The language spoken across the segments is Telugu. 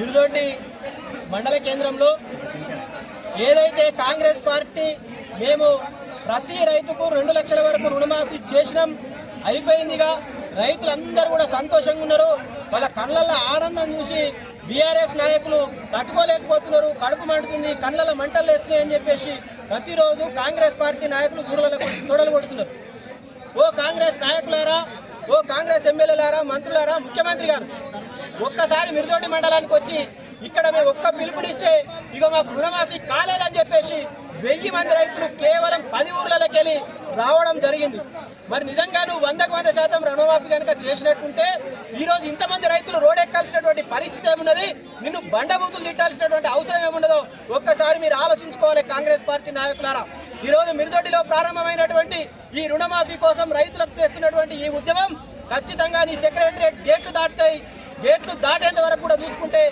మిరుదొడ్డి మండల కేంద్రంలో ఏదైతే కాంగ్రెస్ పార్టీ మేము ప్రతి రైతుకు రెండు లక్షల వరకు రుణమాఫీ చేసినాం అయిపోయిందిగా. రైతులందరూ కూడా సంతోషంగా ఉన్నారు. వాళ్ళ కళ్ళల్లో ఆనందం చూసి బీఆర్ఎస్ నాయకులు తట్టుకోలేకపోతున్నారు. కడుపు మండుతుంది కళ్ళలో మంటలు వేస్తున్నాయని చెప్పేసి ప్రతిరోజు కాంగ్రెస్ పార్టీ నాయకులు దూడలకు తోడలు కొడుతున్నారు. ఓ కాంగ్రెస్ నాయకులారా ఓ కాంగ్రెస్ ఎమ్మెల్యేలారా మంత్రులారా ముఖ్యమంత్రి గారు ఒక్కసారి మిరుదోటి మండలానికి వచ్చి ఇక్కడ మేము ఒక్క పిలుపునిస్తే ఇక మాకు రుణమాఫీ కాలేదని చెప్పేసి వెయ్యి మంది రైతులు కేవలం పది ఊర్లలోకి వెళ్ళి రావడం జరిగింది. మరి నిజంగా నువ్వు వందకు వంద శాతం రుణమాఫీ కనుక చేసినట్టుంటే ఈరోజు ఇంతమంది రైతులు రోడెక్కాల్సినటువంటి పరిస్థితి ఏమున్నది? నిన్ను బండబూతులు తిట్టాల్సినటువంటి అవసరం ఏముండదో ఒక్కసారి మీరు ఆలోచించుకోవాలి కాంగ్రెస్ పార్టీ నాయకులారా. ఈరోజు మిరుదొడ్డిలో ప్రారంభమైనటువంటి ఈ రుణమాఫీ కోసం రైతులకు చేస్తున్నటువంటి ఈ ఉద్యమం ఖచ్చితంగా నీ సెక్రటరియట్ గేట్లు దాటుతాయి. గేట్లు దాటేంత వరకు కూడా చూసుకుంటే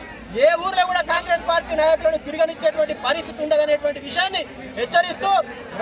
ఏ ఊర్లో కూడా కాంగ్రెస్ పార్టీ నాయకులను తిరగనిచ్చేటువంటి పరిస్థితి ఉండదనేటువంటి విషయాన్ని హెచ్చరిస్తూ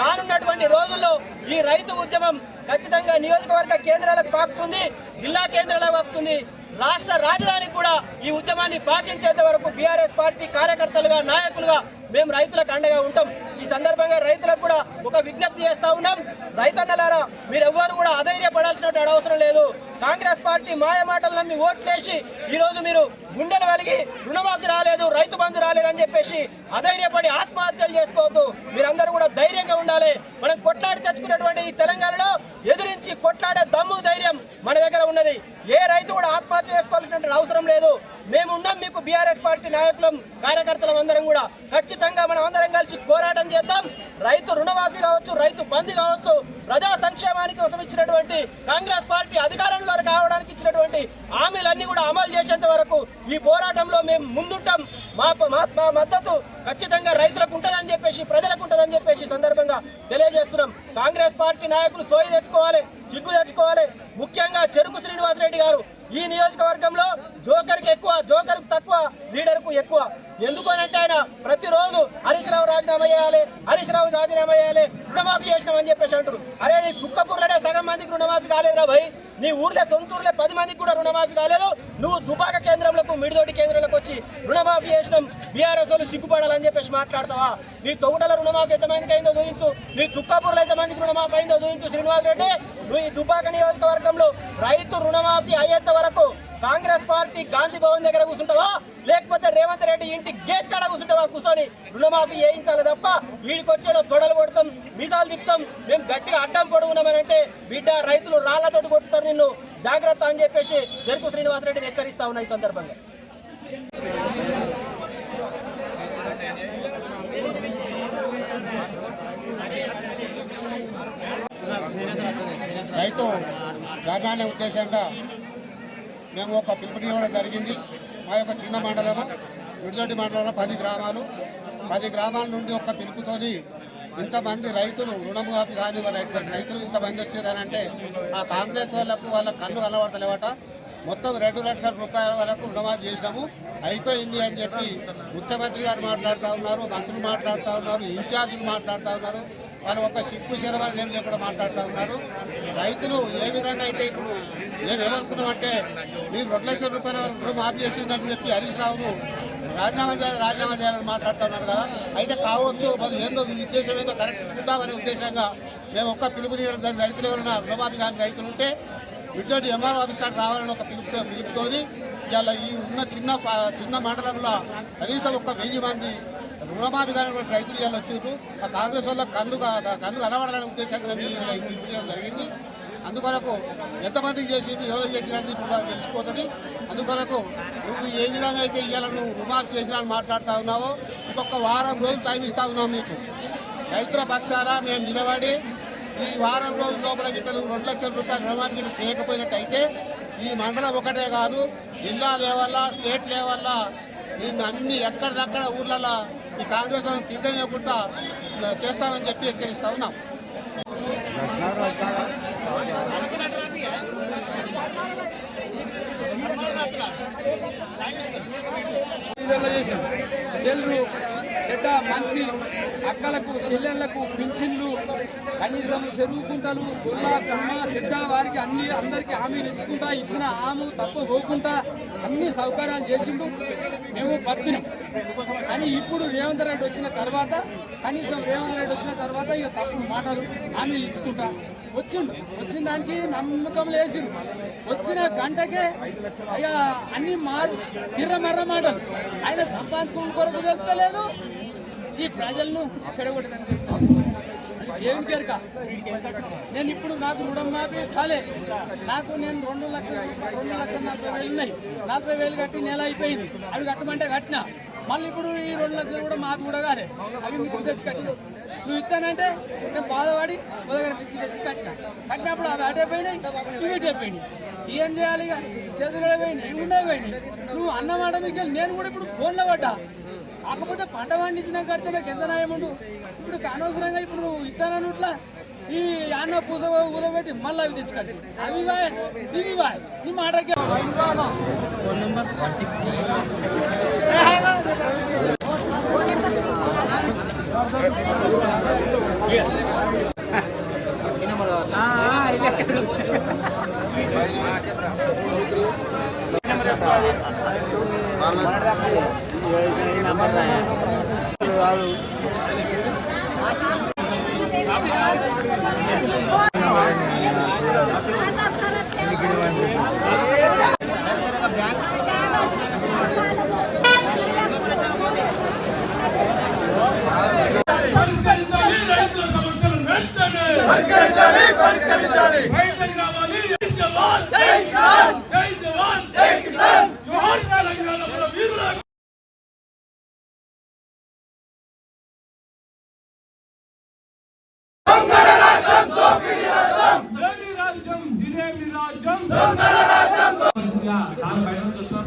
రానున్నటువంటి రోజుల్లో ఈ రైతు ఉద్యమం ఖచ్చితంగా నియోజకవర్గ కేంద్రాలకు పాకుతుంది జిల్లా కేంద్రాలకు పాకుతుంది. రాష్ట్ర రాజధానికి కూడా ఈ ఉద్యమాన్ని పాటించేంత వరకు బీఆర్ఎస్ పార్టీ కార్యకర్తలుగా నాయకులుగా మేము రైతులకు అండగా ఉంటాం. ఈ సందర్భంగా రైతులకు కూడా ఒక విజ్ఞప్తి చేస్తా ఉన్నాం. రైతన్నలారా మీరెవ్వరు కూడా అధైర్యపడాల్సినటువంటి అవసరం లేదు. కాంగ్రెస్ పార్టీ మాయమాటలు నమ్మి ఓట్లేసి ఈ ఈరోజు మీరు గుండెలు వెలిగి రుణమాఫీ రాలేదు రైతు బంధు రాలేదని చెప్పేసి అధైర్యపడి ఆత్మహత్యలు చేసుకోవద్దు. మీరందరూ కూడా ధైర్యంగా ఉండాలి. మనం కొట్లాడి తెచ్చుకున్నటువంటి ఈ తెలంగాణలో ఎదిరించి కొట్లాడే దమ్ము ధైర్యం మన దగ్గర ఉన్నది. ఏ రైతు కూడా ఆత్మహత్య చేసుకోవాల్సినటువంటి అవసరం లేదు. మేము ఉన్నాం మీకు బీఆర్ఎస్ పార్టీ నాయకులం కార్యకర్తలం అందరం కూడా. ఖచ్చితంగా మనం అందరం కలిసి పోరాటం చేద్దాం. రైతు రుణమాఫీ కావచ్చు రైతు బంద్ కావచ్చు ప్రజా సంక్షేమానికి కోసం ఇచ్చినటువంటి కాంగ్రెస్ పార్టీ అధికారంలో కావడానికి ఇచ్చినటువంటి హామీలన్నీ కూడా అమలు చేసేంత వరకు ఈ పోరాటంలో మేము ముందుంటాం. మా మా మా మద్దతు ఖచ్చితంగా రైతులకు ఉంటుందని చెప్పేసి ప్రజలకు ఉంటుందని చెప్పేసి సందర్భంగా తెలియజేస్తున్నాం. కాంగ్రెస్ పార్టీ నాయకులు సోయి తెచ్చుకోవాలి సిగ్గు తెచ్చుకోవాలి. ముఖ్యంగా చెరుకు శ్రీనివాసరెడ్డి గారు ఈ నియోజకవర్గంలో జోకర్కి ఎక్కువ జోకర్కు తక్కువ లీడర్కు ఎక్కువ. ఎందుకనంటే ఆయన ప్రతిరోజు హరీష్ రావు రాజీనామా చేయాలి హరీష్ రావు రాజీనామా చేయాలి రుణమాఫీ చేసినామని చెప్పేసి అంటారు అరే నీ తుక్కపూర్లోనే సగం మందికి రుణమాఫీ కాలేదురా భయ్. నీ ఊర్లో సొంతూరులో పది మందికి కూడా రుణమాఫీ కాలేదు. నువ్వు దుబాక కేంద్రంలో మిడిదోటి కేంద్రంలోకి వచ్చి రుణమాఫీ చేసినాం. బీఆర్ఎస్ వాళ్ళు సిగ్గుపడాలని చెప్పేసి మాట్లాడతావా? నీ తొగుటల రుణమాఫీ ఎంతమందికి అయిందో చూపించు. నీ తుక్కాపూర్లో ఎంతమందికి రుణమాఫీ అయిందో చూపించు శ్రీనివాస్ రెడ్డి. నువ్వు ఈ దుబాక నియోజకవర్గంలో రైతు రుణమాఫీ అయ్యేంత వరకు కాంగ్రెస్ పార్టీ గాంధీ భవన్ దగ్గర కూర్చుంటావా? లేకపోతే రేవంత్ రెడ్డి ఇంటి గేట్ కాడ కూర్చుంటావా? కూర్చొని రుణమాఫీ వేయించాలి తప్ప వీడికి వచ్చేదో తొడలు కొడతాం మీసాలు తిప్పుతాం మేము గట్టిగా అడ్డం పొడుగున్నామని అంటే బిడ్డ రైతులు రాళ్ళతోటి కొట్టుతారు నిన్ను. జాగ్రత్త అని చెప్పేసి చెరుకు శ్రీనివాసరెడ్డిని హెచ్చరిస్తా ఉన్నా ఈ సందర్భంగా. రైతు ధర్నాలే ఉద్దేశంగా మేము ఒక పిలుపునివ్వడం జరిగింది. మా యొక్క చిన్న మండలము విడుదటి మండలంలో పది గ్రామాలు. పది గ్రామాల నుండి ఒక పిలుపుతోని ఇంతమంది రైతులు రుణమాఫీ కానీ వాళ్ళ రైతులు ఇంతమంది వచ్చారనంటే ఆ కాంగ్రెస్ వాళ్ళకు వాళ్ళ కళ్ళు కనబడతలేవట. మొత్తం రెండు లక్షల రూపాయల వరకు రుణమాఫీ చేసినాము. అయిపోయింది అని చెప్పి ముఖ్యమంత్రి గారు మాట్లాడుతూ ఉన్నారు మంత్రులు మాట్లాడుతూ ఉన్నారు ఇన్ఛార్జీలు మాట్లాడుతూ ఉన్నారు. వాళ్ళు ఒక సిగ్గు శరవాలు ఏం లేకుండా మాట్లాడుతూ ఉన్నారు. రైతులు ఏ విధంగా అయితే ఇప్పుడు నేను ఏమనుకున్నామంటే మీరు రెండు లక్షల రూపాయల వరకు రుణం ఆఫ్ చేసిందని చెప్పి హరీష్ రావును రాజీనామా చేయాలి రాజీనామా చేయాలని మాట్లాడుతున్నారు కదా. అయితే కావచ్చు మరి ఏందో ఉద్దేశం ఏందో కరెక్ట్ చూద్దామనే ఉద్దేశంగా మేము ఒక్క పిలుపుని రైతులు ఎవరైనా రుణమాఫీ కానీ రైతులు ఉంటే విడితోటి ఎంఆర్ఓ ఆఫీస్ కాడ రావాలని ఒక పిలుపుతో పిలుపుతోని ఇవాళ ఈ ఉన్న చిన్న చిన్న మండలంలో కనీసం ఒక వెయ్యి మంది రుణమాఫీ కానీ రైతులు ఇవాళ వచ్చారు. ఆ కాంగ్రెస్ వల్ల కన్ను కన్ను కనబడాలనే ఉద్దేశంగా మేము జరిగింది. అందుకొరకు ఎంతమందికి చేసి ఎవరు చేసినది ఇప్పుడు తెలిసిపోతుంది. అందుకొరకు నువ్వు ఏ విధంగా అయితే ఇవాళ నువ్వు రుణమాఫీ చేసినా అని మాట్లాడుతూ ఉన్నావో ఇంకొక వారం రోజులు టైం ఇస్తా ఉన్నాం నీకు. రైతుల పక్షాన మేము నిలబడి ఈ వారం రోజుల లోపల గిట్ట రెండు లక్షల రూపాయలు రుణమాఫీ చేయకపోయినట్టయితే ఈ మండలం ఒకటే కాదు జిల్లా లెవెల్లా స్టేట్ లెవెల్లా నిన్ను అన్ని ఎక్కడిదక్కడ ఊర్లలో ఈ కాంగ్రెస్ వాళ్ళని తిరగనివ్వకుండా చేస్తామని చెప్పి హెచ్చరిస్తా ఉన్నాం. విధంగా చెల్లు చెడ్డ మంచి అక్కలకు చెల్లెళ్ళకు పింఛన్లు కనీసం చెరువు కుంటలు గుల్ల కమ్మ చెడ్డ వారికి అన్ని అందరికీ హామీలు ఇచ్చుకుంటా ఇచ్చిన ఆము తప్ప పోకుండా అన్ని సౌకర్యాలు చేసిండు మేము బతికినాం కానీ ఇప్పుడు రేవంత్ రెడ్డి వచ్చిన తర్వాత కనీసం రేవంత్ రెడ్డి వచ్చిన తర్వాత ఇక తప్పుడు మాటలు హామీలు ఇచ్చుకుంటా వచ్చిండు. వచ్చిన దానికి నమ్మకం లేచిండు వచ్చిన గంటకే ఇక అన్ని మారు తిర్రమర్ర మాటలు. ఆయన సంపాదించుకున్న కొరకు చెప్తలేదు ఈ ప్రజలను చెడగొట్టడానికి దేవుని పేరుక? నేను ఇప్పుడు నాకు రుణం మాఫీ కాలే నాకు నేను రెండు లక్షల రెండు లక్షల నలభై వేలు ఉన్నాయి. నలభై వేలు కట్టి నెల అయిపోయింది. అవి కట్టమంటే కట్టిన. మళ్ళీ ఇప్పుడు ఈ రెండు లక్షలు కూడా మాకు కూడా కాలే. అవి మీకు తెచ్చి కట్టిన. నువ్వు ఇస్తానంటే నేను బాధపడి మీకు తెచ్చి కట్టిన. కట్టినప్పుడు అవి అటైపోయినాయి ఇవి పోయినాయి. ఏం చేయాలి ఇక? చేతులు పోయినాయి ఇవి ఉన్నాయి పోయినాయి. నువ్వు అన్నమాట మీకు నేను కూడా ఇప్పుడు ఫోన్లో పడ్డా. కాకపోతే పంట పండించిన కడితే నాకు ఎంత న్యాయం ఉండు? ఇప్పుడు అనవసరంగా ఇప్పుడు నువ్వు ఇస్తానని ఇట్లా ఈ అన్న పూస ఊదబెట్టి మళ్ళీ అవి తెచ్చుకోండి. అవి బాయ్ ఇవి బాయ్ నీ మాటకి. பண்ணுறாங்க 다음 발선 좋다.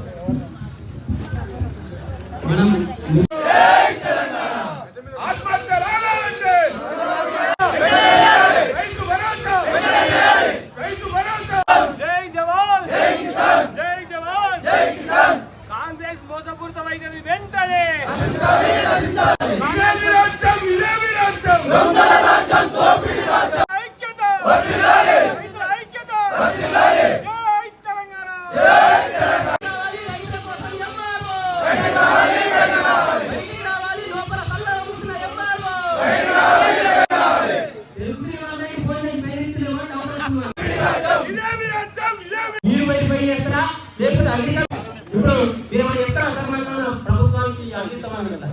లేకపోతే అధికారం ఇప్పుడు మీరు ఏమైనా ఎక్కడ అసలు ప్రభుత్వానికి అందిస్తామని కదా